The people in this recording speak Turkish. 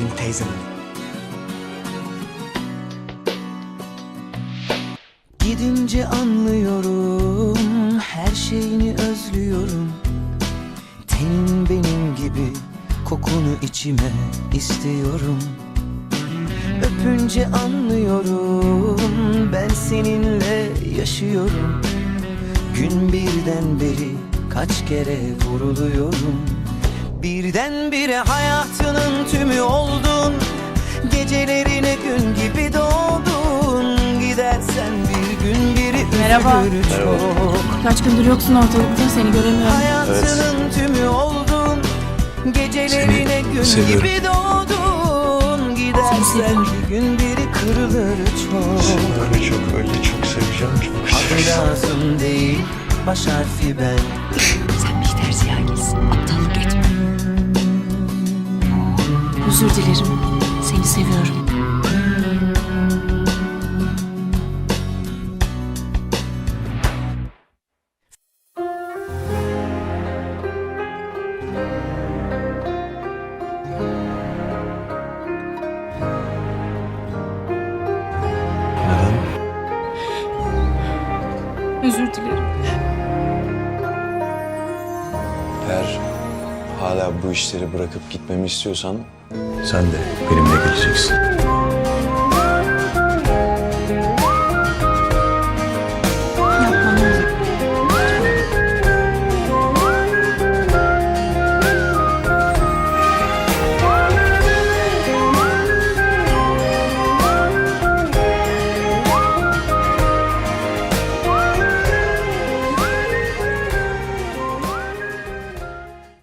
Hazel. Gidince anlıyorum her şeyini özlüyorum. Tenin benim gibi kokunu içime istiyorum. Öpünce anlıyorum ben seninle yaşıyorum. Gün birden beri kaç kere vuruluyorum Birdenbire hayatının tümü oldun Gecelerine gün gibi doğdun Gidersen bir gün biri Merhaba. üzülür çok Kaç gündür yoksun ortalıkta seni göremiyorum. Hayatının tümü oldun Gecelerine gün seviyorum. gibi doğdun Gidersen seviyorum. bir gün biri kırılır çok Öyle çok öyle çok seveceğim çok Adı lazım değil baş harfi ben Sen Bihter Ziyagil'sin. Aptallık Özür dilerim. Seni seviyorum. Neden? Özür dilerim. Eğer hala bu işleri bırakıp gitmemi istiyorsan sen de benimle geleceksin.